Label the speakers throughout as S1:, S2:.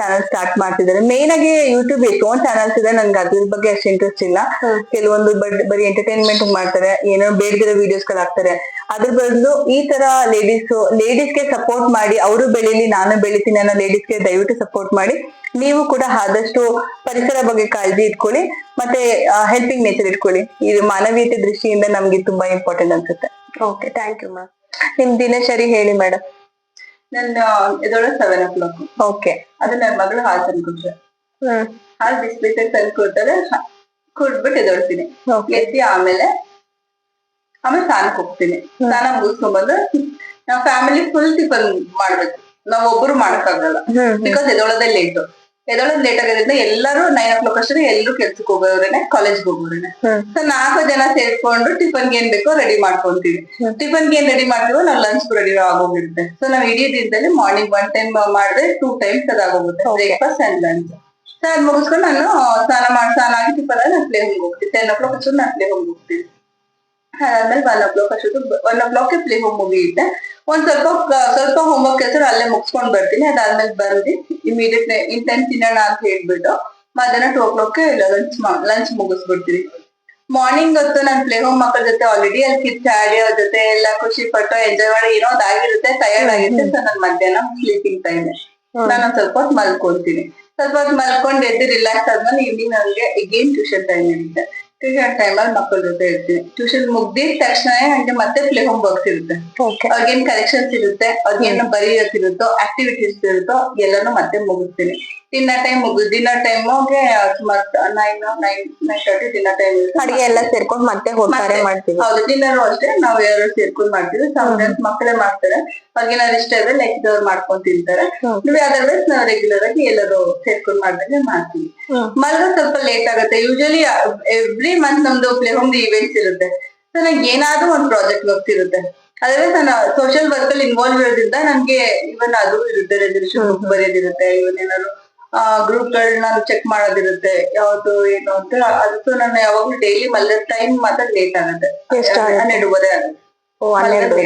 S1: Channel start ಮಾಡ್ತಿದ್ದಾರೆ. Main ಆಗಿ YouTube ಎಷ್ಟೊಂದ್ ಚಾನಲ್ಸ್ ಇದೆ. ನನ್ಗೆ ಅದ್ರ ಬಗ್ಗೆ ಅಷ್ಟು ಇಂಟ್ರೆಸ್ಟ್ ಇಲ್ಲ. ಕೆಲವೊಂದು ಬರೀ ಎಂಟರ್ಟೈನ್ಮೆಂಟ್ ಮಾಡ್ತಾರೆ. ಏನೋ ಬೇರೆ ಬೇರೆ ವಿಡಿಯೋಸ್ಗಳು ಹಾಕ್ತಾರೆ. ಅದ್ರ ಬದಲು ಈ ತರ ಲೇಡೀಸ್ ಲೇಡೀಸ್ಗೆ ಸಪೋರ್ಟ್ ಮಾಡಿ ಅವರು ಬೆಳೀಲಿ ನಾನು ಬೆಳಿತೀನಿ ಅನ್ನೋ ಲೇಡೀಸ್ಗೆ ದಯವಿಟ್ಟು ಸಪೋರ್ಟ್ ಮಾಡಿ ನೀವು ಕೂಡ ಆದಷ್ಟು ಪರಿಸರ ಬಗ್ಗೆ ಕಾಳಜಿ ಇಟ್ಕೊಳ್ಳಿ ಮತ್ತೆ ಹೆಲ್ಪಿಂಗ್ ನೇಚರ್ ಇಟ್ಕೊಳ್ಳಿ. ಇದು ಮಾನವೀಯತೆ ದೃಷ್ಟಿಯಿಂದ ನಮ್ಗೆ ತುಂಬಾ ಇಂಪಾರ್ಟೆಂಟ್ ಅನ್ಸುತ್ತೆ.
S2: ಓಕೆ ಥ್ಯಾಂಕ್ ಯು ಮ್ಯಾಮ್
S1: ನಿಮ್ ದಿನಚರಿ ಹೇಳಿ ಮೇಡಮ್
S3: ನನ್ನ ಇದೊಳ ಸೆವೆನ್ ಓ ಕ್ಲಾಕ್
S1: ಓಕೆ
S3: ಅದು ನನ್ನ ಮಗಳು ಹಾಲು ತಂದು ಕೊಟ್ರೆ. ಹಾಲು ಬಿಸ್ಬಿಟ್ಟೆ ತಂದು ಕೊಡ್ತಾರೆ ಕುಡ್ಬಿಟ್ಟು
S1: ಎದೊಡ್ತೀನಿ.
S3: ಎತ್ತಿ ಆಮೇಲೆ ಆಮೇಲೆ ಸ್ನಾನಕ್ಕೆ ಹೋಗ್ತೀನಿ. ಸ್ನಾನ ಮುಗಿಸ್ಕೊಂಡ್ಬಂದು ನಾವ್ ಫ್ಯಾಮಿಲಿ ಫುಲ್ ಟಿಫನ್ ಮಾಡ್ಬೇಕು. ನಾವ್ ಒಬ್ರು ಮಾಡಕ್ಕಾಗಲ್ಲ. ಬಿಕಾಸ್ ಎದೊಳದೇ ಲೇಟ್ ಎದೊಳದ್ ಲೇಟ್ ಆಗೋದ್ರಿಂದ ಎಲ್ಲರೂ ನೈನ್ ಓ ಕ್ಲಾಕ್ ಅಷ್ಟೇ ಎಲ್ಲರೂ ಕೆಲ್ಸಕ್ಕೆ ಹೋಗೋರೇನೆ ಕಾಲೇಜ್ಗೆ ಹೋಗೋರೇನೆ. ಸೊ ನಾಲ್ಕು ಜನ ಸೇರ್ಕೊಂಡು ಟಿಫನ್ಗೆ ಏನ್ ಬೇಕೋ ರೆಡಿ ಮಾಡ್ಕೊಂತೀವಿ. ಟಿಫನ್ಗೆ ಏನ್ ರೆಡಿ ಮಾಡ್ತೀವೋ ನಾವು ಲಂಚ್ ರೆಡಿ ಆಗೋಗಿರುತ್ತೆ. ಸೊ ನಾವ್ ಇಡೀ ದಿನದಲ್ಲಿ ಮಾರ್ನಿಂಗ್ ಒನ್ ಟೈಮ್ ಮಾಡಿದ್ರೆ ಟೂ ಟೈಮ್ಸ್ ಅದಾಗೋಗುತ್ತೆ. ಬ್ರೇಕ್ಫಾಸ್ಟ್ ಅಂಡ್ ಲಂಚ್ ಸೊ ಅದ್ ಮುಗಿಸ್ಕೊಂಡು ನಾನು ಸ್ನಾನ ಮಾಡಿ ಸ್ನಾನ ಆಗಿ ಟಿಫನ್ ನಾನು ಪ್ಲೇ ಹೋಗಿ ಹೋಗ್ತೀನಿ. ಟೆನ್ ಓ ಕ್ಲಾಕ್ ಅಷ್ಟು ನಾನು ಪ್ಲೇ ಹೋಗಿ ಹೋಗ್ತೀನಿ. ಅದಾದ್ಮೇಲೆ ಒನ್ ಓ ಕ್ಲಾಕ್ ಅಷ್ಟೊತ್ತು one o'clock play home ಮುಗಿಯುತ್ತೆ ಒಂದ್ ಸ್ವಲ್ಪ ಸ್ವಲ್ಪ ಹೋಮ್ ವರ್ಕ್ ಕೆಲಸ ಅಲ್ಲೇ ಮುಗಿಸ್ಕೊಂಡ್ ಬರ್ತೀನಿ. ಅದಾದ್ಮೇಲೆ ಬಂದು ಇಮಿಡಿಯೇಟ್ ಇನ್ ಟೈಮ್ ತಿನ್ನೋಣ ಅಂತ ಹೇಳ್ಬಿಟ್ಟು ಮಧ್ಯಾಹ್ನ two o'clock lunch lunch ಮುಗಿಸ್ಬಿಡ್ತೀನಿ. ಮಾರ್ನಿಂಗ್ ಹೊತ್ತು ನಾನು ಪ್ಲೇ ಹೋಮ್ ಮಕ್ಕಳ ಜೊತೆ ಆಲ್ರೆಡಿ ಅಲ್ಲಿ ಕಿತ್ತಾಡಿ ಅವ್ರ ಜೊತೆ ಎಲ್ಲ ಖುಷಿ ಪಟ್ಟು ಎಂಜಾಯ್ ಮಾಡಿ ಏನೋ ಆಗಿರುತ್ತೆ ಟಯರ್ಡ್ ಆಗಿರುತ್ತೆ ಸೊ ನಾನು ಮಧ್ಯಾಹ್ನ ಸ್ಲೀಪಿಂಗ್ ಟೈಮ್ ನಾನು ಒಂದ್ ಸ್ವಲ್ಪ ಹೊತ್ತು ಮಲ್ಕೊಂತೀನಿ. ಸ್ವಲ್ಪ ಹೊತ್ತು ಮಲ್ಕೊಂಡ್ ಎದ್ದು ರಿಲ್ಯಾಕ್ಸ್ ಆದ್ಮೇಲೆ ಈವ್ನಿಂಗ್ ನನಗೆ ಅಗೇನ್ ಟ್ಯೂಷನ್ ಟೈಮ್ ಇರುತ್ತೆ. ಟ್ಯೂಷನ್ ಟೈಮಲ್ಲಿ ಮಕ್ಕಳ ಜೊತೆ ಇರ್ತೀನಿ. ಟ್ಯೂಷನ್ ಮುಗ್ದಿದ ತಕ್ಷಣ ಹಂಗೆ ಮತ್ತೆ ಪ್ಲೇ ಹೋಮ್ ವರ್ಕ್ಸ್ ಇರುತ್ತೆ ಅವ್ರಿಗೇನ್ ಕರೆಕ್ಷನ್ಸ್ ಇರುತ್ತೆ ಅವ್ರಿಗೇನು ಇರುತ್ತೋ ಆಕ್ಟಿವಿಟೀಸ್ ಇರುತ್ತೋ ಎಲ್ಲಾನು ಮತ್ತೆ ಮುಗಿಸ್ತೀನಿ. ಡಿನ್ನರ್ ಟೈಮ್ ಟೈಮ್ ಟೈಮ್ಗೆ ಸುಮಾರು nine nine nine thirty dinner time
S1: ಅಡಿಗೆ ಎಲ್ಲ ಸೇರ್ಕೊಂಡು ಮತ್ತೆ ಹೋಗ್ತಾರೆ ಮಾಡ್ತೀವಿ.
S3: ಹೌದು ಡಿನ್ನರ್ ಅಷ್ಟೇ ನಾವು ಎರಡು ಸೇರ್ಕೊಂಡು ಮಾಡ್ತೀವಿ. ಸಮ್ಟೈಮ್ಸ್ ಮಕ್ಕಳೇ ಮಾಡ್ತಾರೆ. ಅವ್ರಿಗೇನಾದ್ರು ಇಷ್ಟ ಇದ್ರೆ ನೆಕ್ಸ್ಟ್ ಅವ್ರು ಮಾಡ್ಕೊಂಡ್ ತಿಂತಾರೆ. ಅದರ್ವೈಸ್ ನಾವು ರೆಗ್ಯುಲರ್ ಆಗಿ ಎಲ್ಲರೂ ಸೇರ್ಕೊಂಡು ಮಾಡಿದ್ರೆ ಮಾಡ್ತೀವಿ. ಮಲ್ಗ ಸ್ವಲ್ಪ ಲೇಟ್ ಆಗುತ್ತೆ. ಯೂಶಲಿ ಎವ್ರಿ ಮಂತ್ ನಮ್ದು ಪ್ಲೇ ಹೋಮ್ ಇವೆಂಟ್ಸ್ ಇರುತ್ತೆ. ಸೊ ನಂಗೆ ಏನಾದ್ರೂ ಒಂದು ಪ್ರಾಜೆಕ್ಟ್ ವರ್ಕ್ ಇರುತ್ತೆ ನಾನು ಸೋಷಿಯಲ್ ವರ್ಕ್ ಅಲ್ಲಿ ಇನ್ವಾಲ್ವ್ ಇರೋದ್ರಿಂದ ನನ್ಗೆ ಇವನ್ ಅದು ಇರುತ್ತೆ ರೆಸಲ್ಯೂಷನ್ ಬರೆಯೋದಿರುತ್ತೆ ಇವನ್ ಏನಾದ್ರು ಗ್ರೂಪ್ ಗಳನ್ನ ಚೆಕ್ ಮಾಡೋದಿರುತ್ತೆ. ಯಾವ್ದು ಏನು ಅಂತ. ಅದಕ್ಕೂ ನಾನು ಯಾವಾಗ್ಲೂ ಡೈಲಿ ಮಲ್ಲ ಟೈಮ್ ಮಾತ್ರ ಲೇಟ್ ಆಗುತ್ತೆ? ಹನ್ನೆರಡುವರೆ ಆಗುತ್ತೆ?
S1: ಓ ಹನ್ನೆರಡು.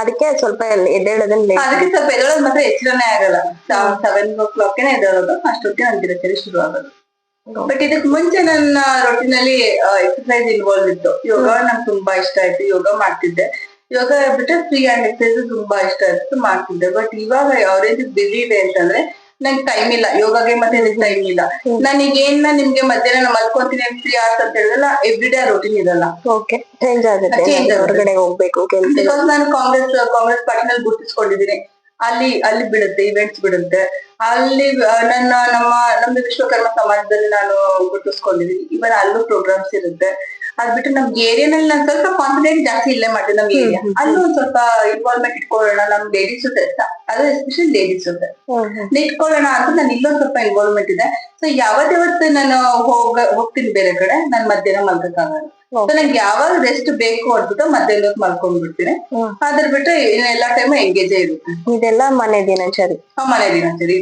S1: ಅದಕ್ಕೆ ಸ್ವಲ್ಪ ಎದ್ದೇಳೋದ್ರಲ್ಲಿ
S3: ಅದಕ್ಕೆ ಸ್ವಲ್ಪ ಎದ್ದೇಳೋದು ಮಾತ್ರ ಎಚ್ಚರನೇ ಆಗಲ್ಲ. ಸೆವೆನ್ ಓ ಕ್ಲಾಕ್ಗೆ ಎದ್ದೇಳೋದು ಅಷ್ಟೊತ್ತಿಗೆ ನನ್ನ ದಿನಚರಿ ಶುರು ಆಗೋದು ಬಟ್ ಇದಕ್ ಮುಂಚೆ ನನ್ನ ರೊಟೀನ್ ಅಲ್ಲಿ ಎಕ್ಸರ್ಸೈಸ್ ಇನ್ವಾಲ್ವ್ ಇತ್ತು. ಯೋಗ ನಂಗೆ ತುಂಬಾ ಇಷ್ಟ ಆಯ್ತು. ಯೋಗ ಮಾಡ್ತಿದ್ದೆ. ಯೋಗ ಬಿಟ್ರೆ ಫ್ರೀ ಹ್ಯಾಂಡ್ ಎಕ್ಸರ್ಸೈಸ್ ತುಂಬಾ ಇಷ್ಟ ಆಯ್ತು ಮಾಡ್ತಿದ್ದೆ. ಬಟ್ ಇವಾಗ ಯಾವ ರೀತಿ ಬಿಸಿ ಇದೆ ಅಂತಂದ್ರೆ ನಂಗೆ ಟೈಮ್ ಇಲ್ಲ. ಯೋಗಗೆ ಮತ್ತೆ ಟೈಮ್ ಇಲ್ಲ. ನನಗೆ ಏನ್ ನಿಮ್ಗೆ ಮಧ್ಯಾಹ್ನ ಮಲ್ಕೊಂತೀನಿ ಫ್ರೀ ಅವರ್ಸ್ ಅಂತ ಹೇಳಿದ್ರಲ್ಲ ಎವ್ರಿ ಡೇ ರೂಟೀನ್ ಇರಲ್ಲ.
S1: ಓಕೆ ಚೇಂಜ್ ಆಗುತ್ತೆ. ಹೊರಗಡೆ ಹೋಗ್ಬೇಕು
S3: ಬಿಕಾಸ್ ನಾನು ಕಾಂಗ್ರೆಸ್ ಕಾಂಗ್ರೆಸ್ ಪಾರ್ಟಿನಲ್ಲಿ ಗುರುತಿಸ್ಕೊಂಡಿದ್ದೀನಿ. ಅಲ್ಲಿ ಅಲ್ಲಿ ಬಿಡುತ್ತೆ ಇವೆಂಟ್ಸ್ ಬಿಡುತ್ತೆ. ಅಲ್ಲಿ ನನ್ನ ನಮ್ಮ ನಮ್ದು ವಿಶ್ವಕರ್ಮ ಸಮಾಜದಲ್ಲಿ ನಾನು ಗುರುತಿಸ್ಕೊಂಡಿದ್ದೀನಿ ಇವನ್ ಅಲ್ಲೂ ಪ್ರೋಗ್ರಾಮ್ಸ್ ಇರುತ್ತೆ. ಅದ್ ಬಿಟ್ಟು ನಮ್ ಏರಿಯಾನಲ್ಲಿ ನಾನು ಸ್ವಲ್ಪ ಕಾನ್ಫಿಡೆಂಟ್ ಜಾಸ್ತಿ ಇಲ್ಲೇ ಮಾಡ್ತೀನಿ ನಮ್ ಏರಿಯಾ ಅಲ್ಲೂ ಒಂದ್ ಸ್ವಲ್ಪ ಇನ್ವಾಲ್ವ್ಮೆಂಟ್ ಇಟ್ಕೊಳ್ಳೋಣ ನಮ್ ಲೇಡೀಸ್ ಜೊತೆ ಅದು ಎಸ್ಪೆಷಲಿ ಲೇಡೀಸ್ ಜೊತೆ. ಇಟ್ಕೊಳ್ಳೋಣ ಅಂತ ನಾನು ಇಲ್ಲೊಂದ್ ಸ್ವಲ್ಪ ಇನ್ವಾಲ್ವ್ಮೆಂಟ್ ಇದೆ. ಸೊ ಯಾವತ್ತಿವತ್ತು ನಾನು ಹೋಗ ಹೋಗ್ತೀನಿ ಬೇರೆ ಕಡೆ ನಾನು ಮಧ್ಯಾಹ್ನ ಮಲ್ಗಕ್ಕಾಗಲ್ಲ ಸೊ ನಂಗೆ ಯಾವಾಗ ರೆಸ್ಟ್ ಬೇಕು ಅಂದ್ಬಿಟ್ಟು ಮಧ್ಯಾಹ್ನ ಮಲ್ಕೊಂಡ್ಬಿಡ್ತೀನಿ. ಅದ್ರ ಬಿಟ್ಟು ಎಲ್ಲಾ ಟೈಮ್ ಎಂಗೇಜೇ ಇರುತ್ತೆ.
S1: ಇದೆಲ್ಲ ಮನೆ ದಿನಚರಿ.
S3: ಮನೆ ದಿನಚರಿ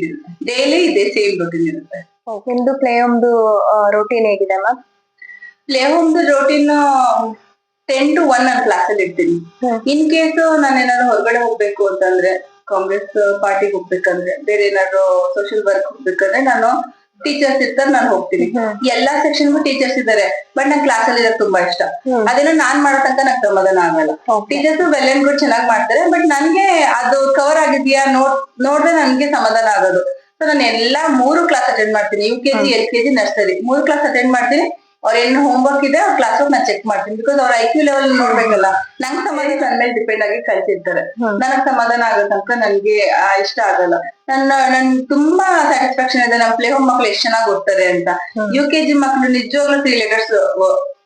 S3: ಡೈಲಿ ಇದೆ ಸೇಮ್ ರೊಟೀನ್ ಇರುತ್ತೆ.
S1: ನಿಮ್ದು ಪ್ಲೇ ಹೋಮ್ದು ರೊಟೀನ್ ಹೇಗಿದೆ ಮ್ಯಾಮ್
S3: ಪ್ಲೇ ಹೋಮ್ದು ರೋಟೀನ್ ಟೆನ್ ಟು ಒನ್ ನಾನು ಕ್ಲಾಸ್ ಅಲ್ಲಿ ಇರ್ತೀನಿ. ಇನ್ ಕೇಸ್ ನಾನು ಏನಾದ್ರು ಹೊರಗಡೆ ಹೋಗ್ಬೇಕು ಅಂತಂದ್ರೆ ಕಾಂಗ್ರೆಸ್ ಪಾರ್ಟಿಗೆ ಹೋಗ್ಬೇಕಂದ್ರೆ ಬೇರೆ ಏನಾದ್ರು ಸೋಷಿಯಲ್ ವರ್ಕ್ ಹೋಗ್ಬೇಕಂದ್ರೆ ನಾನು ಟೀಚರ್ಸ್ ಇರ್ತಾರೆ ನಾನು ಹೋಗ್ತೀನಿ. ಎಲ್ಲಾ ಸೆಕ್ಷನ್ಗೂ ಟೀಚರ್ಸ್ ಇದ್ದಾರೆ ಬಟ್ ನಂಗೆ ಕ್ಲಾಸ್ ಅಲ್ಲಿ ಇರೋದು ತುಂಬಾ ಇಷ್ಟ.
S1: ಅದನ್ನ
S3: ಅದೇನೋ ನಾನ್ ಮಾಡೋ ತನಕ ನಂಗೆ ಸಮಾಧಾನ ಆಗಲ್ಲ. ಟೀಚರ್ಸ್ ವೆಲ್ ಅಂಡ್ ಗುಡ್ ಚೆನ್ನಾಗಿ ಮಾಡ್ತಾರೆ. ಬಟ್ ನನ್ಗೆ ಅದು ಕವರ್ ಆಗಿದ್ಯಾ ನೋಡ್ ನೋಡಿದ್ರೆ ನನ್ಗೆ ಸಮಾಧಾನ ಆಗೋದು. ಸೊ ನಾನು ಎಲ್ಲಾ ಮೂರು ಕ್ಲಾಸ್ ಅಟೆಂಡ್ ಮಾಡ್ತೀನಿ. U K G L K G nursery ಮೂರು ಕ್ಲಾಸ್ ಅಟೆಂಡ್ ಮಾಡ್ತೀನಿ. ಅವ್ರ ಏನು ಹೋಮ್ವರ್ಕ್ ಇದೆ ಅವ್ರ ಕ್ಲಾಸ್ ನಾನು ಚೆಕ್ ಮಾಡ್ತೀನಿ. ಬಿಕಾಸ್ ಅವ್ರ ಐಕ್ಯೂ ಕ್ಯೂ ಲೆವೆಲ್ ನೋಡ್ಬೇಕಲ್ಲ ನಂಗೆ ಸಮಾಧಾನ ನನ್ ಮೇಲೆ ಡಿಪೆಂಡ್ ಆಗಿ
S1: ಕಲ್ತಿರ್ತಾರೆ.
S3: ನನಗ್ ಸಮಾಧಾನ ಆಗೋ ತನಕ ನನ್ಗೆ ಆ, ಇಷ್ಟ ಆಗಲ್ಲ. ನನ್ನ ನನ್ ತುಂಬಾ ಸ್ಯಾಟಿಸ್ಫ್ಯಾಕ್ಷನ್ ಇದೆ ನಮ್ಮ ಪ್ಲೇ ಹೋಮ್ ಮಕ್ಳು ಎಷ್ಟ್ ಚೆನ್ನಾಗಿ ಓದ್ತಾರೆ ಅಂತ. ಯು ಕೆ ಜಿ ಮಕ್ಳು ನಿಜವಾಗ್ಲೂ ತ್ರೀ ಲೆಟರ್ಸ್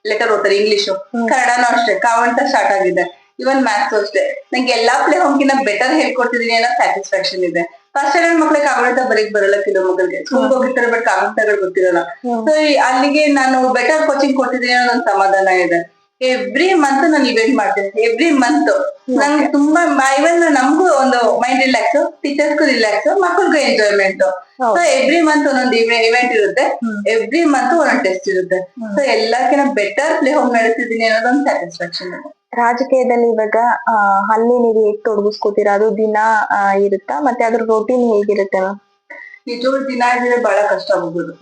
S3: ಲೆಟರ್ ಓದ್ತಾರೆ ಇಂಗ್ಲಿಷು ಕನ್ನಡನೂ ಅಷ್ಟೇ ಕಾವಂತ ಸ್ಟಾರ್ಟ್ ಆಗಿದೆ. ಇವನ್ ಮ್ಯಾಥ್ಸ್ ಅಷ್ಟೇ. ನಂಗೆ ಎಲ್ಲಾ ಪ್ಲೇ ಹೋಮ್ಗಿನ ಬೆಟರ್ ಹೇಳ್ಕೊಡ್ತಿದೀನಿ ಅನ್ನೋ ಸ್ಯಾಟಿಸ್ಫ್ಯಾಕ್ಷನ್ ಇದೆ. ಫಸ್ಟ್ ಸ್ಟ್ಯಾಂಡರ್ಡ್ ಮಕ್ಳಿಗೆ ಕಾಗಣಿತ ಬರೀಕ್ ಬರಲ್ಲ ಕೆಲವು ಮಕ್ಕಳಿಗೆ ಸ್ಕೂಲ್ ಹೋಗಿರ್ತಾರೆ ಬಟ್ ಕಾಗಣಿತಗಳು ಗೊತ್ತಿರಲ್ಲ. ಸೊ ಅಲ್ಲಿಗೆ ನಾನು ಬೆಟರ್ ಕೋಚಿಂಗ್ ಕೊಟ್ಟಿದ್ದೀನಿ ಅನ್ನೋ ಒಂದು ಸಮಾಧಾನ ಇದೆ. ಎವ್ರಿ ಮಂತ್ ನಾನು ಇವೆಂಟ್ ಮಾಡ್ತೀನಿ. ಎವ್ರಿ ಮಂತ್ ನಂಗೆ ತುಂಬಾ ಇವನ್ ನಮಗೂ ಒಂದು ಮೈಂಡ್ ರಿಲ್ಯಾಕ್ಸ್ ಟೀಚರ್ಸ್ಗೂ ರಿಲ್ಯಾಕ್ಸ್ ಮಕ್ಕಳಿಗೂ ಎಂಜಾಯ್ಮೆಂಟ್ ಸೊ ಎವ್ರಿ ಮಂತ್ ಒಂದೊಂದು ಇವೆಂಟ್ ಇರುತ್ತೆ. ಎವ್ರಿ ಮಂತ್ ಒಂದೊಂದು ಟೆಸ್ಟ್ ಇರುತ್ತೆ. ಸೊ ಎಲ್ಲಕ್ಕಿಂತ ಬೆಟರ್ ಪ್ಲೇ ಹೋಮ್ ನಡೆಸಿದೀನಿ ಅನ್ನೋದೊಂದು ಸ್ಯಾಟಿಸ್ಫ್ಯಾಕ್ಷನ್ ಇದೆ.
S1: ರಾಜಕೀಯದಲ್ಲಿ ಇವಾಗ ಅಲ್ಲಿ ನೀವು ಹೇಗ್ ತೊಡಗಿಸ್ಕೋತೀರಾ ಅದು ದಿನ ಇರುತ್ತಾ? ಮತ್ತೆ ಅದ್ರ ರೋಟೀನ್ ಹೇಗಿರುತ್ತೆ ಮ್ಯಾಮ್
S3: ನಿಜವಾಗ್ಲೂ ದಿನ ಇದ್ರೆ ಬಹಳ ಕಷ್ಟ ಆಗೋದು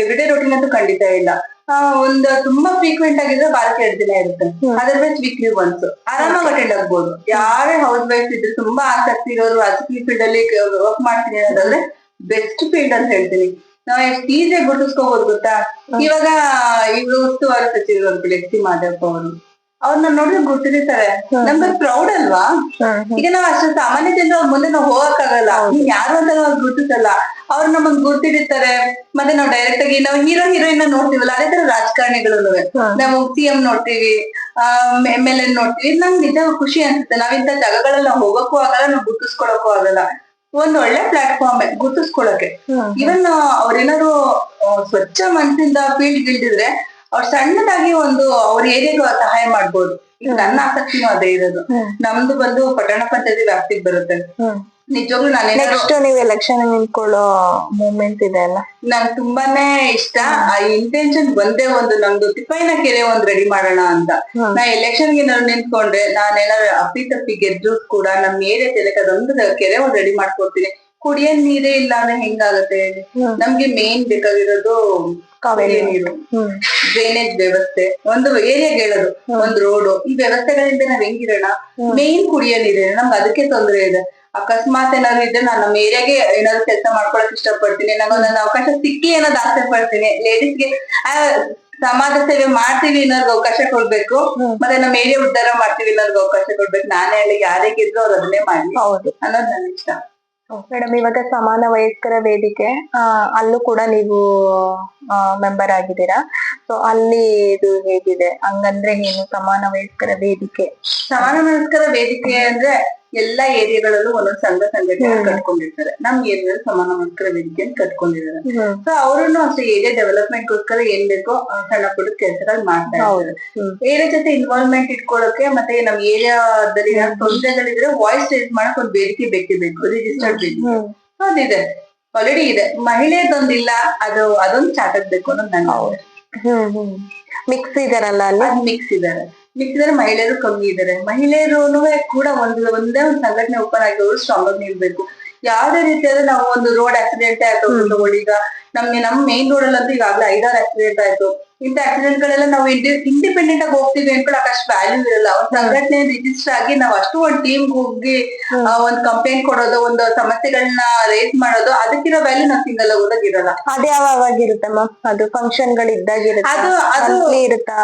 S3: ಎವ್ರಿಡೇ ರೊಟೀನ್ ಅಂತೂ ಖಂಡಿತ ಇಲ್ಲ. ಆ, ಒಂದ್ ತುಂಬಾ ಫ್ರೀಕ್ವೆಂಟ್ ಆಗಿದ್ರೆ ವಾರಕ್ಕೆ ಎರಡು ದಿನ ಇರುತ್ತೆ. ಅದರ್ವೈಸ್ ವೀಕ್ಲಿ ಒನ್ಸ್ ಆರಾಮಾಗಿ ಅಟೆಂಡ್ ಆಗ್ಬೋದು. ಯಾರೇ ಹೌಸ್ ವೈಫ್ ಇದ್ರೆ ತುಂಬಾ ಆಸಕ್ತಿ ಇರೋರು ರಾಜಕೀಯ ಫೀಲ್ಡ್ ಅಲ್ಲಿ ವರ್ಕ್ ಮಾಡ್ತೀನಿ ಅನ್ನೋದಾದ್ರೆ ಬೆಸ್ಟ್ ಫೀಲ್ಡ್ ಅಂತ ಹೇಳ್ತೀನಿ. ನಾವ್ ಎಷ್ಟು ಈಸಿಯಾಗಿ ಗುರುತಿಸ್ಕೋಬಹುದು ಗೊತ್ತಾ? ಇವಾಗ ಇವ್ರು ಉಸ್ತುವಾರಿ ಸಚಿವರು ಎಸ್ ಸಿ ಮಾದೇವಪ್ಪ ಅವರು. ಅವ್ರನ್ನ ನೋಡಿದ್ರೆ ಗುರ್ತಿರ್ತಾರೆ. ನಮ್ಗೆ ಪ್ರೌಡ್ ಅಲ್ವಾ? ಈಗ ನಾವ್ ಅಷ್ಟು ಸಾಮಾನ್ಯ ಜನರು ಅವ್ರ ಮುಂದೆ ನಾವು ಹೋಗಕ್ ಆಗಲ್ಲ ಯಾರು ಅಂತ ನಾವ್ ಗುರುತಿಸಲ್ಲ. ಅವ್ರು ನಮಗ್ ಗುರ್ತಿಡಿತಾರೆ ಮತ್ತೆ ನಾವು ಡೈರೆಕ್ಟ್ ಆಗಿ ನಾವು ಹೀರೋ ಹೀರೋಯಿನ್ ನೋಡ್ತೀವಲ್ಲ ಅದೇ ತರ ರಾಜಕಾರಣಿಗಳು ನಾವು ಸಿ ಎಂ ನೋಡ್ತೀವಿ ಎಂ ಎಲ್ ಎ ನೋಡ್ತೀವಿ. ನಮ್ಗೆ ನಿಜ ಖುಷಿ ಅನ್ಸುತ್ತೆ. ನಾವ್ ಇಂತ ನಾವು ಹೋಗಕ್ಕೂ ಆಗಲ್ಲ ನಾವು ಗುರ್ತಿಸ್ಕೊಳಕ್ಕೂ ಆಗಲ್ಲ. ಒಂದ್ ಒಳ್ಳೆ ಪ್ಲಾಟ್ಫಾರ್ಮ್ ಗುರ್ತಿಸ್ಕೊಳಕ್ಕೆ. ಇವನ್ ಅವ್ರೇನಾದ್ರು ಸ್ವಚ್ಛ ಮನಸ್ಸಿಂದ ಫೀಲ್ಡ್ ಗಿಲ್ದಿದ್ರೆ ಅವ್ರು ಸಣ್ಣದಾಗಿ ಒಂದು ಅವ್ರ ಏರಿಯಾಗೂ ಸಹಾಯ ಮಾಡ್ಬೋದು. ಈಗ ನನ್ನ ಆಸಕ್ತಿನೂ ಅದೇ ಇರೋದು. ನಮ್ದು ಬಂದು ಪಟ್ಟಣ ಪಂಚಾಯತಿ ವ್ಯಾಪ್ತಿಗೆ ಬರುತ್ತೆ. ನಿಜವಾಗ್ಲೂ ನಾನು
S1: ನೆಕ್ಸ್ಟ್ ನೀವು ಎಲೆಕ್ಷನ್ ನಿಂತ್ಕೊಳ್ಳೋ ಮೂಮೆಂಟ್ ಇದೆ ಅಲ್ಲ?
S3: ನಂಗೆ ತುಂಬಾನೇ ಇಷ್ಟ. ಆ ಇಂಟೆನ್ಷನ್ ಒಂದೇ ಒಂದು ನಮ್ದು ತಿಪ್ಪೈನ ಕೆರೆ ಒಂದ್ ರೆಡಿ ಮಾಡೋಣ ಅಂತ. ನಾ ಎಲೆಕ್ಷನ್ ನಾನು ನಿಂತ್ಕೊಂಡ್ರೆ ನಾನೇನಾದ್ರು ಅಪ್ಪಿ ತಪ್ಪಿ ಗೆದ್ರು ಕೂಡ ನಮ್ ಏರಿಯಾ ತೆಲೆಕದೊಂದು ಕೆರೆ ಒಂದ್ ರೆಡಿ ಮಾಡ್ಕೊಡ್ತೀನಿ. ಕುಡಿಯೋ ನೀರೇ ಇಲ್ಲ ಅಂದ್ರೆ ಹೆಂಗಾಗತ್ತೆ. ನಮ್ಗೆ ಮೇನ್ ಬೇಕಾಗಿರೋದು
S1: ಕಾವೇರಿ.
S3: ನೀರು. ಡ್ರೈನೇಜ್ ವ್ಯವಸ್ಥೆ. ಒಂದು ಏರಿಯಾಗೆ ಹೇಳೋದು ಒಂದ್ ರೋಡು ಈ ವ್ಯವಸ್ಥೆಗಳಿಂದ ನಾವ್ ಹೆಂಗಿರೋಣ? ಮೇನ್ ಕುಡಿಯೋ ನೀರೇ. ನಮ್ಗೆ ಅದಕ್ಕೆ ತೊಂದರೆ ಇದೆ. ಅಕಸ್ಮಾತ್ ಏನಾದ್ರು ಇದ್ರೆ ನಾನು ನಮ್ಮ ಏರಿಯಾಗೆ ಏನಾದ್ರು ಕೆಲಸ ಮಾಡ್ಕೊಳಕ್ ಇಷ್ಟಪಡ್ತೀನಿ. ನಂಗೊಂದೊಂದು ಅವಕಾಶ ಸಿಕ್ಕಿ ಅನ್ನೋದು ಆಸೆ ಪಡ್ತೀನಿ. ಲೇಡೀಸ್ಗೆ ಸಮಾಜ ಸೇವೆ ಮಾಡ್ತೀವಿ ಅನ್ನೋರ್ಗೆ ಅವಕಾಶ ಕೊಡ್ಬೇಕು. ಮತ್ತೆ ನಮ್ಮ ಏರಿಯಾ ಉದ್ಧಾರ ಮಾಡ್ತೀವಿ ಅನ್ನೋರ್ಗೆ ಅವಕಾಶ ಕೊಡ್ಬೇಕು. ನಾನೇ ಅಲ್ಲಿ ಯಾರೇ ಗೆದ್ರು ಅವ್ರು ಅದನ್ನೇ ಮಾಡಿ
S1: ಹೌದು.
S3: ಅನ್ನೋದು ನನ್ ಇಷ್ಟ.
S1: ಮೇಡಮ್, ಇವಾಗ ಸಮಾನ ವಯಸ್ಕರ ವೇದಿಕೆ ಅಲ್ಲೂ ಕೂಡ ನೀವು ಮೆಂಬರ್ ಆಗಿದ್ದೀರಾ? ಸೊ ಅಲ್ಲಿ ಇದು ಹೇಗಿದೆ? ಹಂಗಂದ್ರೆ ಏನು ಸಮಾನ ವಯಸ್ಕರ ವೇದಿಕೆ?
S3: ಸಮಾನ ವಯಸ್ಕರ ವೇದಿಕೆ ಅಂದ್ರೆ ಎಲ್ಲಾ ಏರಿಯಾಗಳಲ್ಲೂ ಒಂದೊಂದ್ ಸಂಘ ಸಂಘಟನೆ ಕಟ್ಕೊಂಡಿರ್ತಾರೆ. ನಮ್ ಏರಿಯಾದ ಸಮಾನ ಮಕ್ಕಳ ವೇದಿಕೆ ಅಂತ ಕಟ್ಕೊಂಡಿದ್ದಾರೆ. ಸೊ ಅವರನ್ನು ಅಷ್ಟೇ ಏರಿಯಾ ಡೆವಲಪ್ಮೆಂಟ್ ಗೋಸ್ಕರ ಏನ್ ಬೇಕೋ ಸಣ್ಣ ಪುಟ್ಟ ಕೆಲಸಗಳು ಮಾಡ್ತಾ
S1: ಇದ್ದಾರೆ.
S3: ಏರಿಯಾ ಜೊತೆ ಇನ್ವಾಲ್ವ್ಮೆಂಟ್ ಇಟ್ಕೊಳ್ಳೋಕೆ ಮತ್ತೆ ನಮ್ ಏರಿಯಾದಲ್ಲಿ ತೊಂದರೆಗಳಿದ್ರೆ ವಾಯ್ಸ್ ರೇಸ್ ಮಾಡಕ್ ಒಂದ್ ವೇದಿಕೆ ಬೇಕೇ ಬೇಕು ರಿಜಿಸ್ಟರ್ಡ್ ಬೇಕು ಅದಿದೆ ಆಲ್ರೆಡಿ ಇದೆ. ಮಹಿಳೆಯದೊಂದಿಲ್ಲ ಅದು ಅದೊಂದು ಚಾಟಕ್ ಬೇಕು ಅನ್ನೋದು ನನ್ನ
S1: ಮಿಕ್ಸ್ ಇದಾರಲ್ಲ ಅಲ್ಲಿ?
S3: ಮಿಕ್ಸ್ ಇದಾರೆ. ಮಿಕ್ಸ್ ಇದಾರೆ ಮಹಿಳೆಯರು ಕಮ್ಮಿ ಇದ್ದಾರೆ ಮಹಿಳೆಯರು ಕೂಡ ಒಂದು ಒಂದೇ ಒಂದು ಸಂಘಟನೆ ಓಪನ್ ಆಗಿರೋರು ಸ್ಟ್ರಾಂಗ್ ಆಗಿ ನಿಲ್ಬೇಕು. ಯಾವ್ದೇ ರೀತಿಯಾದ ನಾವು ಒಂದು ರೋಡ್ ಆಕ್ಸಿಡೆಂಟ್ ಆಯ್ತು ತಗೊಳ್ಳಿ ಈಗ ನಮ್ಗೆ ನಮ್ ಮೇನ್ ರೋಡ್ ಅಲ್ಲಂತೂ ಈಗಾಗಲೇ ಐದಾರು ಆಕ್ಸಿಡೆಂಟ್ ಆಯ್ತು. ಇಂಥ ಆಕ್ಸಿಡೆಂಟ್ ಗಳೆಲ್ಲ ನಾವು ಇಂಡಿಪೆಂಡೆಂಟ್ ಆಗಿ ಹೋಗ್ತೀವಿ ಅನ್ಕೊಳಕ್ ಅಷ್ಟು ವ್ಯಾಲ್ಯೂ ಇರಲ್ಲ. ಒಂದ್ ಸಂಘಟನೆ ರಿಜಿಸ್ಟರ್ ಆಗಿ ನಾವು ಅಷ್ಟು ಒಂದ್ ಟೀಮ್ ಹೋಗಿ ಒಂದ್ ಕಂಪ್ಲೇಂಟ್ ಕೊಡೋದು ಒಂದು ಸಮಸ್ಯೆಗಳನ್ನ ರೇಸ್ ಮಾಡೋದು ಅದಕ್ಕಿರೋ ವ್ಯಾಲ್ಯೂ ನಾವು ಸಿಂಗಲ್ ಆಗೋದಾಗ ಇರಲ್ಲ.
S1: ಅದು ಯಾವಾಗಿರುತ್ತೆ ಮ್ಯಾಮ್ ಅದು ಫಂಕ್ಷನ್ಗಳು ಇದ್ದಾಗಿರುತ್ತೆ
S3: ಅದು ಅದು
S1: ಇರುತ್ತಾ?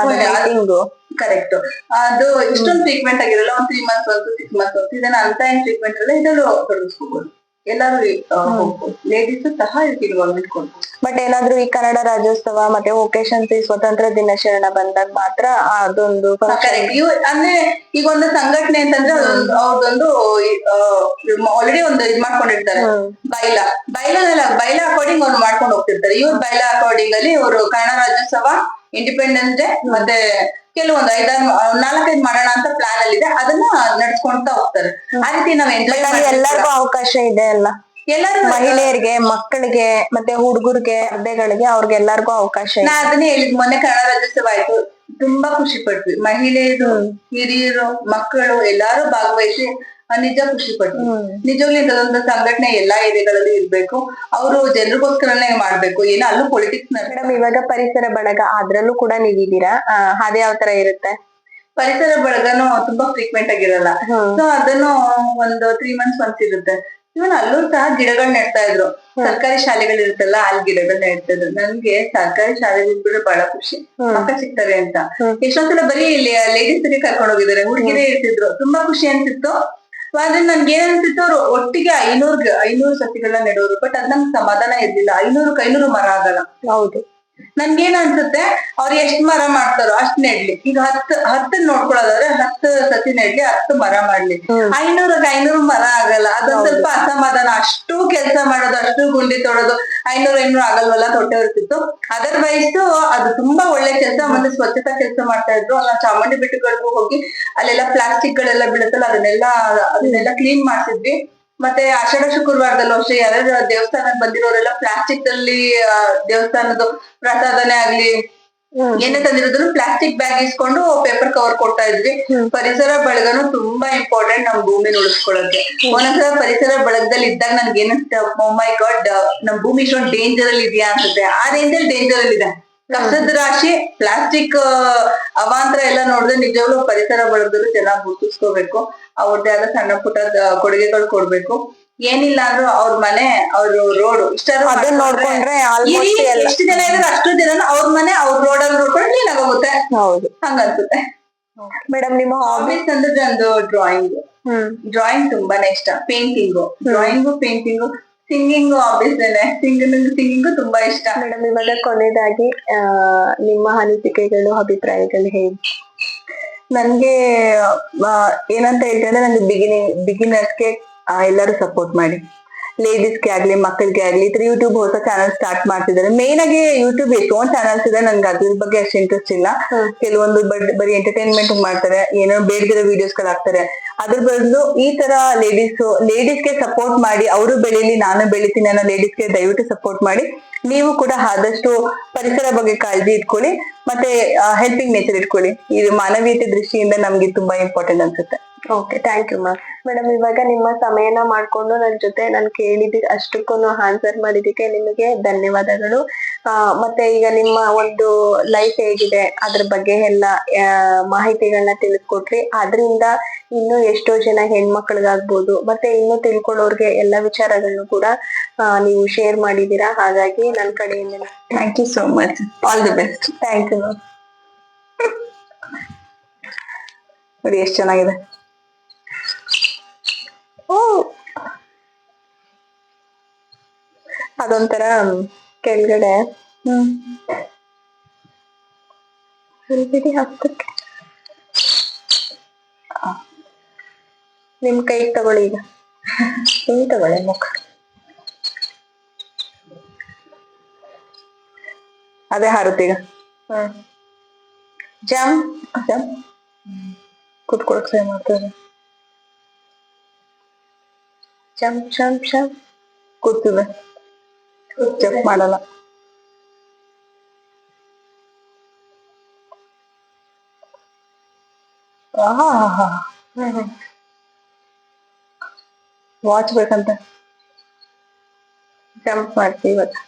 S3: ಕರೆಕ್ಟ್ ಅದು ಇಷ್ಟೊಂದು ಟ್ರೀಟ್ಮೆಂಟ್ ಆಗಿರಲ್ಲ ಒಂದ್ ತ್ರೀ ಮಂತ್ಸ್ ಒಂದು ಸಿಕ್ಸ್ ಮಂತ್ಸ್ ಒಂದು ಇದನ್ನ ಅಂತ ಏನ್ ಟ್ರೀಟ್ಮೆಂಟ್ ಇರಲ್ಲ ಇದರಲ್ಲೂ ತೊಡಗಿಸ್ಕೋಬಹುದು ಎಲ್ಲರೂ ಲೇಡೀಸ್ ಸಹ ಇದಕ್ಕೆ ಇನ್ವಾಲ್ವ್ಮೆಂಟ್ ಕೊಡ್ಬೋದು.
S1: ಬಟ್ ಏನಾದ್ರೂ ಈ ಕನ್ನಡ ರಾಜ್ಯೋತ್ಸವ ಮತ್ತೆ ಒಕೇಶನ್ಸ್ ಈ ಸ್ವತಂತ್ರ ದಿನಾಚರಣ ಬಂದಾಗ ಮಾತ್ರ ಅದೊಂದು
S3: ಅಂದ್ರೆ ಈಗ ಒಂದು ಸಂಘಟನೆ ಅಂತಂದ್ರೆ ಅವ್ರದೊಂದು ಆಲ್ರೆಡಿ ಒಂದು ಇದ್ ಮಾಡ್ಕೊಂಡಿರ್ತಾರೆ.
S1: ಬೈಲ
S3: ಬೈಲ. ಬೈಲಲ್ಲ ಬೈಲ ಅಕಾರ್ಡಿಂಗ್ ಅವ್ರು ಮಾಡ್ಕೊಂಡು ಹೋಗ್ತಿರ್ತಾರೆ. ಇವ್ರ ಬೈಲ ಅಕಾರ್ಡಿಂಗ್ ಅಲ್ಲಿ ಅವರು ಕನ್ನಡ ರಾಜ್ಯೋತ್ಸವ ಇಂಡಿಪೆಂಡೆನ್ಸ್ ಡೇ ಮತ್ತೆ ಕೆಲವೊಂದು ಐದಾರು ನಾಲ್ಕೈದು ಮಾಡೋಣ ಅಂತ ಪ್ಲಾನ್ ಅಲ್ಲಿ ಇದೆ. ಅದನ್ನ ನಡ್ಸ್ಕೊಂತ ಹೋಗ್ತಾರೆ. ಆ ರೀತಿ ನಾವ್ ಎಂಜಾಯ್
S1: ಎಲ್ಲರಿಗೂ ಅವಕಾಶ ಇದೆ ಅಲ್ಲ?
S3: ಎಲ್ಲರೂ
S1: ಮಹಿಳೆಯರಿಗೆ ಮಕ್ಕಳಿಗೆ ಮತ್ತೆ ಹುಡುಗರಿಗೆ ಸ್ಪರ್ಧೆಗಳಿಗೆ ಅವ್ರಿಗೆ ಎಲ್ಲರಿಗೂ ಅವಕಾಶ
S3: ನಾ
S1: ಇದೆ
S3: ಅದನ್ನೇ ಹೇಳಿದ್ ಮೊನ್ನೆ ಕನ್ನಡ ರಾಜ್ಯೋತ್ಸವ ಆಯ್ತು ತುಂಬಾ ಖುಷಿ ಪಡ್ತೀವಿ ಮಹಿಳೆಯರು ಹಿರಿಯರು ಮಕ್ಕಳು ಎಲ್ಲಾರು ಭಾಗವಹಿಸಿ ನಿಜ ಖುಷಿ
S1: ಪಟ್ಟು
S3: ನಿಜವಾಗ್ಲಿ ಇಂಥದೊಂದು ಸಂಘಟನೆ ಎಲ್ಲಾ ಏರಿಯಾಗಳಲ್ಲಿ ಇರ್ಬೇಕು. ಅವರು ಜನರಿಗೋಸ್ಕರನೇ ಮಾಡ್ಬೇಕು. ಏನೋ ಅಲ್ಲೂ ಪೊಲಿಟಿಕ್ಸ್
S1: ಮೇಡಮ್ ಇವಾಗ ಪರಿಸರ ಬಳಗ ಅದ್ರಲ್ಲೂ ಕೂಡ ನೀವಿದ್ದೀರಾ? ಅದೇ ಯಾವ ತರ ಇರುತ್ತೆ?
S3: ಪರಿಸರ ಬಳಗನು ತುಂಬಾ ಫ್ರೀಕ್ವೆಂಟ್ ಆಗಿರಲ್ಲ. ಸೊ ಅದನ್ನು ಒಂದು ತ್ರೀ ಮಂತ್ಸ್ ಒಂದ್ಸ್ ಇರುತ್ತೆ. ಇವನ್ ಅಲ್ಲೂ ಸಹ ಗಿಡಗಳ್ ನೆಡ್ತಾ ಇದ್ರು. ಸರ್ಕಾರಿ ಶಾಲೆಗಳಿರುತ್ತಲ್ಲ ಅಲ್ಲಿ ಗಿಡಗಳ್ ನೆಡ್ತಾ ಇದ್ರು. ನನ್ಗೆ ಸರ್ಕಾರಿ ಶಾಲೆಗಳು ಬಿಟ್ರೆ ಬಹಳ ಖುಷಿ.
S1: ಮಕ್ಕ
S3: ಮಕ್ಕಳು ಸಿಗ್ತಾರೆ ಅಂತ. ಎಷ್ಟೊಂದ್ಸಲ ಬರೀ ಇಲ್ಲಿ ಲೇಡೀಸ್ ಕರ್ಕೊಂಡು ಹೋಗಿದ್ದಾರೆ. ಹುಡುಗಿರೇ ಇರ್ತಿದ್ರು. ತುಂಬಾ ಖುಷಿ ಅನ್ಸಿತ್ತು. ಆದ್ರೆ ನನ್ಗೆ ಏನ್ ಅವ್ರು ಒಟ್ಟಿಗೆ ಐನೂರ್ ಐನೂರು ಸಸಿಗಳನ್ನ ನೆಡೋರು ಬಟ್ ಅದ್ ನಂಗೆ ಸಮಾಧಾನ ಇರ್ಲಿಲ್ಲ. ಐನೂರ್ ಕೈನೂರು ಮರ ಆಗಲ್ಲ.
S1: ಹೌದು.
S3: ನನ್ಗೇನ್ ಅನ್ಸುತ್ತೆ ಅವ್ರು ಎಷ್ಟ್ ಮರ ಮಾಡ್ತಾರೋ ಅಷ್ಟ್ ನೆಡ್ಲಿ. ಈಗ ಹತ್ತು ಹತ್ತು ನೋಡ್ಕೊಳ್ಳೋದಾದ್ರೆ ಹತ್ತು ಸತಿ ನೆಡ್ಲಿ ಹತ್ತು ಮರ ಮಾಡ್ಲಿ. ಐನೂರಕ್ಕೆ ಐನೂರು ಮರ ಆಗಲ್ಲ. ಅದೊಂದ್ ಸ್ವಲ್ಪ ಅಸಮಾಧಾನ. ಅಷ್ಟು ಕೆಲಸ ಮಾಡೋದು ಅಷ್ಟು ಗುಂಡಿ ತೊಡೋದು ಐನೂರು ಐನೂರು ಆಗಲ್ವಲ್ಲ ತೊಟ್ಟೆ ಇರ್ತಿತ್ತು ಅದರ್ವೈಸ್ ಅದು ತುಂಬಾ ಒಳ್ಳೆ ಕೆಲಸ. ಮತ್ತೆ ಸ್ವಚ್ಛತಾ ಕೆಲಸ ಮಾಡ್ತಾ ಇದ್ರು. ಅಲ್ಲ ಚಾಮುಂಡಿ ಬೆಟ್ಟಗಳಿಗೂ ಹೋಗಿ ಅಲ್ಲೆಲ್ಲ ಪ್ಲಾಸ್ಟಿಕ್ ಗಳೆಲ್ಲ ಬೀಳುತ್ತಲ್ಲ ಅದನ್ನೆಲ್ಲ ಅದನ್ನೆಲ್ಲ ಕ್ಲೀನ್ ಮಾಡ್ತಿದ್ವಿ ಮತ್ತೆ ಆಷಾಢ ಶುಕ್ರವಾರದಲ್ಲೂ ಅಷ್ಟೇ ಯಾರ್ಯಾರು ದೇವಸ್ಥಾನಕ್ಕೆ ಬಂದಿರೋರೆಲ್ಲ ಪ್ಲಾಸ್ಟಿಕ್ ಅಲ್ಲಿ ದೇವಸ್ಥಾನದ ಪ್ರಸಾದನೆ ಆಗ್ಲಿ ಏನೇ ತಂದಿರೋದ್ರು ಪ್ಲಾಸ್ಟಿಕ್ ಬ್ಯಾಗ್ ಇಸ್ಕೊಂಡು ಪೇಪರ್ ಕವರ್ ಕೊಡ್ತಾ ಇದ್ವಿ. ಪರಿಸರ ಬಳಗನು ತುಂಬಾ ಇಂಪಾರ್ಟೆಂಟ್ ನಮ್ ಭೂಮಿ ಉಳಿಸ್ಕೊಳ್ಳೋಕೆ. ಒಂದೊಂದ್ಸಲ ಪರಿಸರ ಬಳಗದಲ್ಲಿ ಇದ್ದಾಗ ನನ್ಗೆ ಏನಂತ ಮೈ ಗಾಡ್ ನಮ್ ಭೂಮಿ ಇಷ್ಟೊಂದು ಡೇಂಜರ್ ಅಲ್ಲಿ ಇದೆಯಾ ಅನ್ಸುತ್ತೆ. ಆ ರೇಂಜ್ ಅಲ್ಲಿ ಡೇಂಜರ್ ಅಲ್ಲಿ ಇದೆ. ಕಸದ ರಾಶಿ ಪ್ಲಾಸ್ಟಿಕ್ ಅವಾಂತರ ಎಲ್ಲ ನೋಡಿದ್ರೆ ನಿಜವಾಗ್ಲೂ ಪರಿಸರ ಬಳಗದಲ್ಲೂ ಚೆನ್ನಾಗಿ ಗುರುತಿಸ್ಕೋಬೇಕು. ಅವ್ರದ್ದೇ ಆದ ಸಣ್ಣ ಪುಟ್ಟ ಕೊಡುಗೆಗಳು ಕೊಡ್ಬೇಕು. ಏನಿಲ್ಲ ಅಂದ್ರೂ ಅವ್ರ ಮನೆ ಅವ್ರ ರೋಡ್ ಎಷ್ಟು ಜನ ಇದ್ರೆ ಅಷ್ಟು ಜನ ಅವ್ರ ಮನೆ ಅವ್ರ ರೋಡ್ ಅಲ್ಲಿ ನೋಡ್ಕೊಂಡು ಕ್ಲೀನ್ ಆಗೋಗುತ್ತೆ
S1: ಹೌದು.
S3: ಹಂಗನ್ಸುತ್ತೆ.
S1: ಮೇಡಮ್ ನಿಮ್ಮ ಹಾಬಿ
S3: ಹಾಬೀಸ್ ಅಂದ್ರೆ ನಂದು ಡ್ರಾಯಿಂಗ್ ಡ್ರಾಯಿಂಗ್ ತುಂಬಾನೇ ಇಷ್ಟ. Painting drawing painting singing hobbies singing singing ತುಂಬಾ ಇಷ್ಟ.
S1: ಮೇಡಮ್ ಇವಾಗ ಕೊನೆಯದಾಗಿ ನಿಮ್ಮ ಅನಿಸಿಕೆಗಳು ಅಭಿಪ್ರಾಯಗಳು ಹೇಳಿ. ನನ್ಗೆ ಏನಂತ ಹೇಳ್ತಂದ್ರೆ ನಂಗೆ ಬಿಗಿನಿಂಗ್ ಬಿಗಿನರ್ಸ್ಗೆ ಎಲ್ಲರೂ ಸಪೋರ್ಟ್ ಮಾಡಿ. ಲೇಡೀಸ್ಗೆ ಆಗ್ಲಿ ಮಕ್ಕಳಿಗೆ ಆಗ್ಲಿ ಇತರ ತರ ಯೂಟ್ಯೂಬ್ ಹೊಸ ಚಾನಲ್ ಸ್ಟಾರ್ಟ್ ಮಾಡ್ತಿದ್ದಾರೆ. ಮೇನ್ ಆಗಿ ಯೂಟ್ಯೂಬ್ ಎಷ್ಟೊಂದ್ ಚಾನಲ್ಸ್ ಇದೆ ನನ್ಗೆ ಅದ್ರ ಬಗ್ಗೆ ಅಷ್ಟು ಇಂಟ್ರೆಸ್ಟ್ ಇಲ್ಲ. ಕೆಲವೊಂದು ಬರೀ ಎಂಟರ್ಟೈನ್ಮೆಂಟ್ ಮಾಡ್ತಾರೆ ಏನೋ ಬೇಡದಿರೋ ವಿಡಿಯೋಸ್ಗಳು ಹಾಕ್ತಾರೆ. ಅದ್ರ ಬದಲು ಈ ತರ ಲೇಡೀಸ್ಗೆ ಸಪೋರ್ಟ್ ಮಾಡಿ ಅವರು ಬೆಳೀಲಿ ನಾನು ಬೆಳಿತೀನಿ ಅನ್ನೋ ಲೇಡೀಸ್ಗೆ ದಯವಿಟ್ಟು ಸಪೋರ್ಟ್ ಮಾಡಿ ನೀವು ಕೂಡ ಆದಷ್ಟು ಪರಿಸರ ಬಗ್ಗೆ ಕಾಳಜಿ ಇಟ್ಕೊಳ್ಳಿ ಮತ್ತೆ ಹೆಲ್ಪಿಂಗ್ ನೇಚರ್ ಇಟ್ಕೊಳ್ಳಿ. ಇದು ಮಾನವೀಯತೆ ದೃಷ್ಟಿಯಿಂದ ನಮ್ಗೆ ತುಂಬಾ ಇಂಪಾರ್ಟೆಂಟ್ ಅನ್ಸುತ್ತೆ. Okay thank you ma'am madam ಇವಾಗ ನಿಮ್ಮ ಸಮಯನ ಮಾಡ್ಕೊಂಡು ನನ್ನ ಜೊತೆ ನಾನು ಕೇಳಿದ ಅಷ್ಟಕ್ಕೂ ಆನ್ಸರ್ ಮಾಡಿದ್ದಕ್ಕೆ ನಿಮಗೆ ಧನ್ಯವಾದಗಳು. ಮತ್ತೆ ಈಗ ನಿಮ್ಮ ಒಂದು ಲೈಫ್ ಹೇಗಿದೆ, ಅದ್ರ ಬಗ್ಗೆ ಎಲ್ಲ ಮಾಹಿತಿಗಳನ್ನ ತಿಳಿಸ್ಕೊಟ್ರಿ. ಅದರಿಂದ ಇನ್ನು ಎಷ್ಟೋ ಜನ ಹೆಣ್ಮಕ್ಳಿಗಾಗ್ಬೋದು, ಮತ್ತೆ ಇನ್ನು ತಿಳ್ಕೊಳ್ಳೋರ್ಗೆ ಎಲ್ಲ ವಿಚಾರಗಳನ್ನು ಕೂಡ ನೀವು ಶೇರ್ ಮಾಡಿದೀರಾ ಹಾಗಾಗಿ ನನ್ನ ಕಡೆಯಿಂದ thank you so much all the best thank you ma'am ನೋಡಿ, ಎಷ್ಟು ಚೆನ್ನಾಗಿದೆ. ಅದೊಂಥರ ಕೆಳಗಡೆ. ಹ್ಮ್. ಬಿಡಿ, ಹತ್ತಕ್ಕೆ. ನಿಮ್ ಕೈಗೆ ತಗೊಳ್ಳಿ ಈಗ. ಹಿಂಗ್ ತಗೊಳ್ಳಿ ಮುಖ. ಅದೇ ಹಾರುತ್ತೆ ಈಗ. ಹ್ಮ್. ಜಾಮ್ ಜಾಮ್. ಕುತ್ಕೊಳಕ್ ಟ್ರೈ ಮಾಡ್ತಾರೆ ಜಂಪ್ ಜಂಪ್ ಜಂಪ್ ಕೂತಿದೆ ಚೆಕ್ ಮಾಡಲ್ಲ ವಾಚ್ ಬೇಕಂತ ಜಂಪ್ ಮಾಡ್ತೀವಿ ಇವತ್ತು